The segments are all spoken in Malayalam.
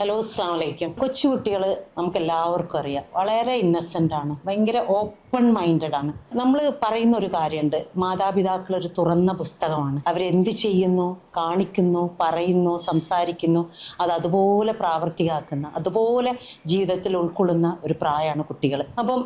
ഹലോ അസ്സാം വലൈക്കും കൊച്ചുകുട്ടികൾ നമുക്ക് എല്ലാവർക്കും അറിയാം. വളരെ ഇന്നസെന്റ് ആണ്. ഭയങ്കര ഓപ്പൺ മൈൻഡഡ് ആണ്. നമ്മൾ പറയുന്ന ഒരു കാര്യമുണ്ട് മാതാപിതാക്കൾ ഒരു തുറന്ന പുസ്തകമാണ്. അവരെന്ത് ചെയ്യുന്നു? കാണിക്കുന്നു പറയുന്നു സംസാരിക്കുന്നു. അത് അതുപോലെ പ്രാവർത്തികമാക്കുന്ന അതുപോലെ ജീവിതത്തിൽ ഉൾക്കൊള്ളുന്ന ഒരു പ്രായമാണ് കുട്ടികൾ അപ്പം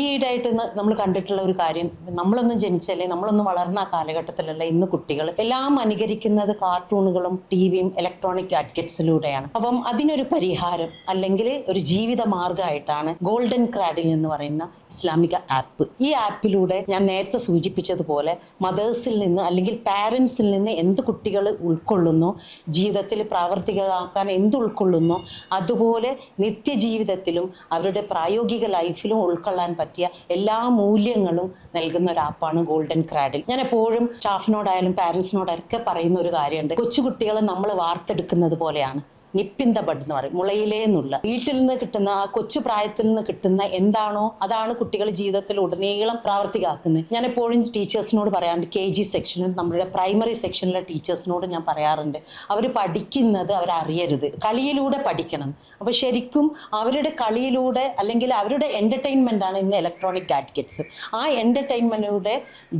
ഈയിടെയായിട്ട് നമ്മൾ കണ്ടിട്ടുള്ള ഒരു കാര്യം നമ്മളൊന്നും ജനിച്ചല്ലേ നമ്മളൊന്നും വളർന്ന ആ കാലഘട്ടത്തിലല്ല ഇന്ന് കുട്ടികൾ എല്ലാം അനുകരിക്കുന്നത് കാർട്ടൂണുകളും ടി വിയും ഇലക്ട്രോണിക് ഗാഡ്ഗറ്റ്സിലൂടെയാണ് അപ്പം അതിനൊരു പരിഹാരം അല്ലെങ്കിൽ ഒരു ജീവിത മാർഗമായിട്ടാണ് ഗോൾഡൻ ക്രാഡിൽ എന്ന് പറയുന്ന ഇസ്ലാമിക ആപ്പ്. ഈ ആപ്പിലൂടെ ഞാൻ നേരത്തെ സൂചിപ്പിച്ചതുപോലെ മദേഴ്സിൽ നിന്ന് അല്ലെങ്കിൽ പാരൻസിൽ നിന്ന് എന്ത് കുട്ടികൾ ഉൾക്കൊള്ളുന്നു ജീവിതത്തിൽ പ്രാവർത്തികമാക്കാൻ എന്ത് ഉൾക്കൊള്ളുന്നു അതുപോലെ നിത്യജീവിതത്തിലും അവരുടെ പ്രായോഗിക ലൈഫിലും ഉൾക്കൊള്ളാൻ പറ്റിയ എല്ലാ മൂല്യങ്ങളും നൽകുന്ന ഒരു ആപ്പാണ് ഗോൾഡൻ ക്രാഡിൽ ഞാൻ എപ്പോഴും സ്റ്റാഫിനോടായാലും പാരൻസിനോടൊക്കെ പറയുന്ന ഒരു കാര്യമുണ്ട്. കൊച്ചുകുട്ടികളെ നമ്മൾ വാർത്തെടുക്കുന്നത് പോലെയാണ്. നിപ്പിൻ ദ ബഡ് എന്ന് പറയും മുളയിലേ എന്നുള്ള. വീട്ടിൽ നിന്ന് കിട്ടുന്ന ആ കൊച്ചു പ്രായത്തിൽ നിന്ന് കിട്ടുന്ന എന്താണോ അതാണ് കുട്ടികൾ ജീവിതത്തിൽ ഉടനീളം പ്രാവർത്തികമാക്കുന്നത്. ഞാൻ എപ്പോഴും ടീച്ചേഴ്സിനോട് പറയാറുണ്ട് കെ ജി സെക്ഷനിൽ നമ്മുടെ പ്രൈമറി സെക്ഷനിലെ ടീച്ചേഴ്സിനോട് ഞാൻ പറയാറുണ്ട് അവർ പഠിക്കുന്നത് അവരറിയരുത് കളിയിലൂടെ പഠിക്കണം. അപ്പോൾ ശരിക്കും അവരുടെ കളിയിലൂടെ അല്ലെങ്കിൽ അവരുടെ എന്റർടൈൻമെന്റ് ആണ് ഇന്ന് ഇലക്ട്രോണിക് ഗാഡ്ഗറ്റ്സ് ആ എന്റർടൈൻമെന്റിലൂടെ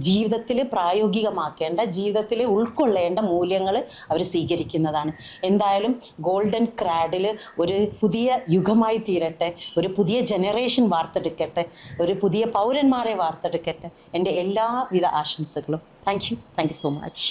ജീവിതത്തിൽ പ്രായോഗികമാക്കേണ്ട ജീവിതത്തിൽ ഉൾക്കൊള്ളേണ്ട മൂല്യങ്ങൾ അവർ സ്വീകരിക്കുന്നതാണ്. എന്തായാലും ഗോൾഡൻ ക്രാഡിൽ ഒരു പുതിയ യുഗമായി തീരട്ടെ ഒരു പുതിയ ജനറേഷൻ വാർത്തെടുക്കട്ടെ ഒരു പുതിയ പൗരന്മാരെ വാർത്തെടുക്കട്ടെ. എന്റെ എല്ലാവിധ ആശംസകളും. Thank you thank you so much